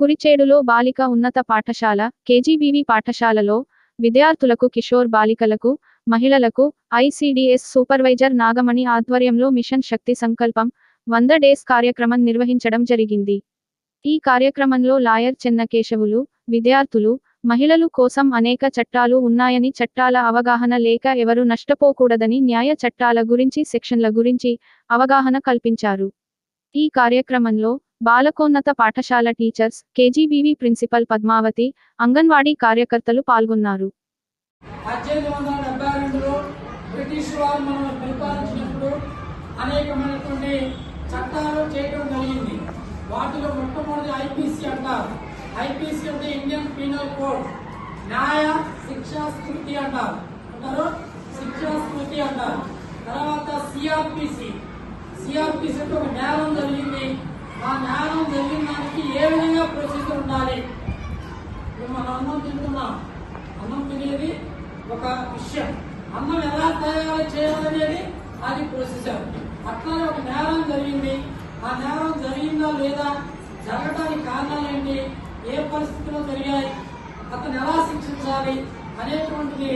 కురిచేడులో బాలిక ఉన్నత పాఠశాల కేజీబీవీ పాఠశాలలో విద్యార్థులకు కిషోర్ బాలికలకు మహిళలకు ఐసీడీఎస్ సూపర్వైజర్ నాగమణి ఆధ్వర్యంలో మిషన్ శక్తి సంకల్పం వంద డేస్ కార్యక్రమం నిర్వహించడం జరిగింది. ఈ కార్యక్రమంలో లాయర్ చెన్నకేశవులు విద్యార్థులు మహిళలు కోసం అనేక చట్టాలు ఉన్నాయని చట్టాల అవగాహన లేక ఎవరు నష్టపోకూడదని న్యాయ చట్టాల గురించి సెక్షన్ల గురించి అవగాహన కల్పించారు. ఈ కార్యక్రమంలో బాలకోన్నత పాఠశాల teachers KGBV principal Padmavathi anganwadi కార్యకర్తలు పాల్గొన్నారు. బ్రిటిష్ వారు మనం పరిపాలించినప్పుడు అనేకమైనటువంటి చట్టాలు చేయడం జరిగింది. వాటిలో మొట్టమొదటి ఐపీసీ అంటారు. ఐపీసీ అంటే ఇండియన్ పీనల్ కోడ్. న్యాయ శిక్షా స్మృతి అంటారు. అంటారు? శిక్షా స్మృతి అంటారు. తర్వాత సిఆర్పిసి. సిఆర్పిసి అంటే ఒక నేరం జరిగింది. ఆ నేరం జరిగిన దానికి ఏ విధంగా ప్రొసీజర్ ఉండాలి? ఇప్పుడు మనం అన్నం తింటున్నాం. అన్నం తినేది ఒక విషయం. అన్నం ఎలా తయారు చేయాలనేది అది ప్రొసీజర్ అట్లానే ఒక నేరం జరిగింది. ఆ నేరం జరిగిందా లేదా? జరగడానికి కారణాలు ఏంటి? ఏ పరిస్థితిలో జరిగాయి? అతను ఎలా శిక్షించాలి? అనేటువంటిది